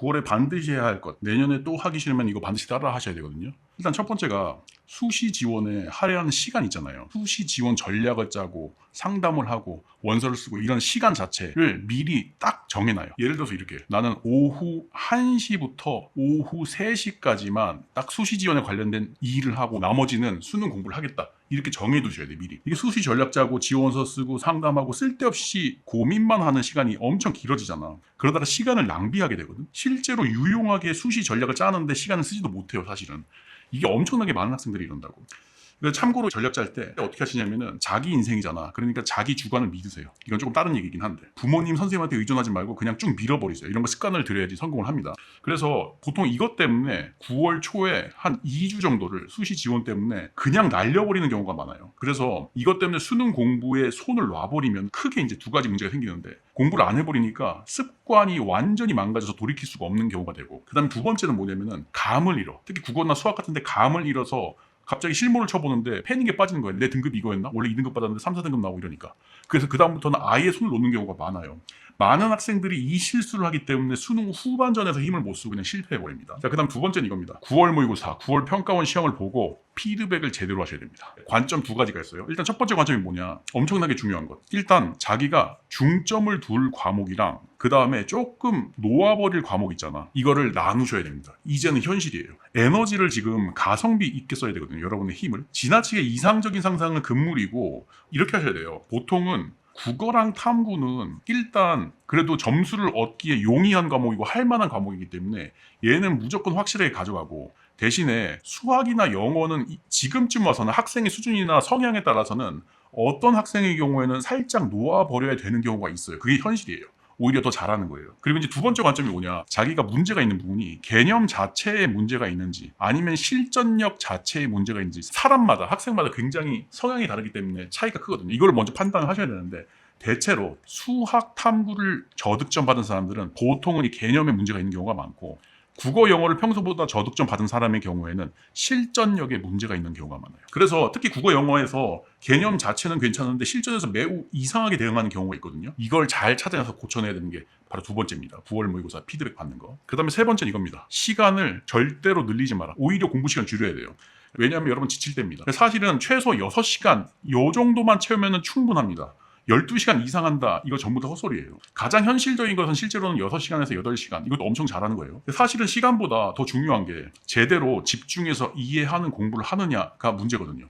9월에 반드시 해야 할 것, 내년에 또 하기 싫으면 이거 반드시 따라 하셔야 되거든요. 일단 첫 번째가 수시 지원에 할애하는 시간 있잖아요. 수시 지원 전략을 짜고 상담을 하고 원서를 쓰고 이런 시간 자체를 미리 딱 정해놔요. 예를 들어서 이렇게 나는 오후 1시부터 오후 3시까지만 딱 수시 지원에 관련된 일을 하고 나머지는 수능 공부를 하겠다. 이렇게 정해두셔야 돼 미리. 이게 수시 전략 짜고 지원서 쓰고 상담하고 쓸데없이 고민만 하는 시간이 엄청 길어지잖아. 그러다가 시간을 낭비하게 되거든. 실제로 유용하게 수시 전략을 짜는데 시간을 쓰지도 못해요 사실은. 이게 엄청나게 많은 학생들이 이런다고. 참고로 전략 짤 때 어떻게 하시냐면은 자기 인생이잖아. 그러니까 자기 주관을 믿으세요. 이건 조금 다른 얘기긴 한데 부모님 선생님한테 의존하지 말고 그냥 쭉 밀어버리세요. 이런 거 습관을 들여야지 성공을 합니다. 그래서 보통 이것 때문에 9월 초에 한 2주 정도를 수시 지원 때문에 그냥 날려버리는 경우가 많아요. 그래서 이것 때문에 수능 공부에 손을 놔버리면 크게 이제 두 가지 문제가 생기는데 공부를 안 해버리니까 습관이 완전히 망가져서 돌이킬 수가 없는 경우가 되고 그 다음에 두 번째는 뭐냐면은 감을 잃어. 특히 국어나 수학 같은데 감을 잃어서 갑자기 실무를 쳐보는데 패닉에 빠지는 거예요. 내 등급이 이거였나? 원래 2등급 받았는데 3, 4등급 나오고 이러니까. 그래서 그다음부터는 아예 손을 놓는 경우가 많아요. 많은 학생들이 이 실수를 하기 때문에 수능 후반전에서 힘을 못 쓰고 그냥 실패해버립니다. 자, 그 다음 두 번째는 이겁니다. 9월 모의고사, 9월 평가원 시험을 보고 피드백을 제대로 하셔야 됩니다. 관점 두 가지가 있어요. 일단 첫 번째 관점이 뭐냐? 엄청나게 중요한 것. 일단 자기가 중점을 둘 과목이랑 그 다음에 조금 놓아버릴 과목 있잖아. 이거를 나누셔야 됩니다. 이제는 현실이에요. 에너지를 지금 가성비 있게 써야 되거든요. 여러분의 힘을. 지나치게 이상적인 상상은 금물이고 이렇게 하셔야 돼요. 보통은 국어랑 탐구는 일단 그래도 점수를 얻기에 용이한 과목이고 할 만한 과목이기 때문에 얘는 무조건 확실하게 가져가고 대신에 수학이나 영어는 이- 지금쯤 와서는 학생의 수준이나 성향에 따라서는 어떤 학생의 경우에는 살짝 놓아버려야 되는 경우가 있어요. 그게 현실이에요. 오히려 더 잘하는 거예요. 그리고 이제 두 번째 관점이 뭐냐. 자기가 문제가 있는 부분이 개념 자체에 문제가 있는지 아니면 실전력 자체에 문제가 있는지 사람마다 학생마다 굉장히 성향이 다르기 때문에 차이가 크거든요. 이걸 먼저 판단을 하셔야 되는데 대체로 수학 탐구를 저득점 받은 사람들은 보통은 이 개념에 문제가 있는 경우가 많고 국어 영어를 평소보다 저득점 받은 사람의 경우에는 실전력에 문제가 있는 경우가 많아요. 그래서 특히 국어 영어에서 개념 자체는 괜찮은데 실전에서 매우 이상하게 대응하는 경우가 있거든요. 이걸 잘 찾아내서 고쳐내야 되는 게 바로 두 번째입니다. 9월 모의고사 피드백 받는 거. 그 다음에 세 번째는 이겁니다. 시간을 절대로 늘리지 마라. 오히려 공부 시간 줄여야 돼요. 왜냐하면 여러분 지칠 때입니다. 사실은 최소 6시간 요 정도만 채우면 충분합니다. 12시간 이상 한다. 이거 전부 다 헛소리예요. 가장 현실적인 것은 실제로는 6시간에서 8시간. 이것도 엄청 잘하는 거예요. 사실은 시간보다 더 중요한 게 제대로 집중해서 이해하는 공부를 하느냐가 문제거든요.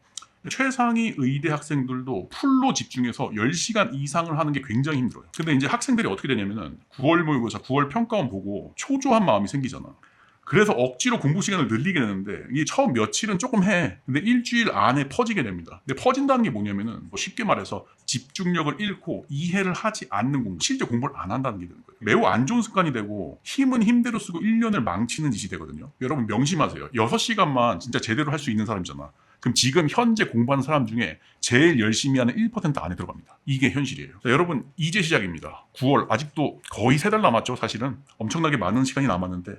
최상위 의대 학생들도 풀로 집중해서 10시간 이상을 하는 게 굉장히 힘들어요. 근데 이제 학생들이 어떻게 되냐면은 9월 모의고사, 9월 평가원 보고 초조한 마음이 생기잖아. 그래서 억지로 공부 시간을 늘리게 되는데 이게 처음 며칠은 조금 해. 근데 일주일 안에 퍼지게 됩니다. 근데 퍼진다는 게 뭐냐면은 뭐 쉽게 말해서 집중력을 잃고 이해를 하지 않는 공부, 실제 공부를 안 한다는 게 되는 거예요. 매우 안 좋은 습관이 되고 힘은 힘대로 쓰고 1년을 망치는 짓이 되거든요. 여러분 명심하세요. 6시간만 진짜 제대로 할 수 있는 사람이잖아. 그럼 지금 현재 공부하는 사람 중에 제일 열심히 하는 1% 안에 들어갑니다. 이게 현실이에요. 자, 여러분 이제 시작입니다. 9월 아직도 거의 세 달 남았죠. 사실은 엄청나게 많은 시간이 남았는데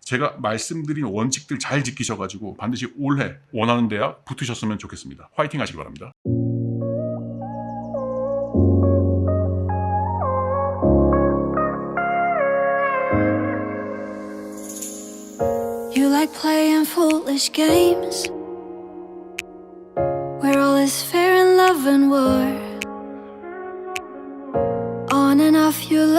제가 말씀드린 원칙들 잘 지키셔가지고 반드시 올해 원하는 대학 붙으셨으면 좋겠습니다. 화이팅 하시기 바랍니다. Playing foolish games where all is fair in love and war.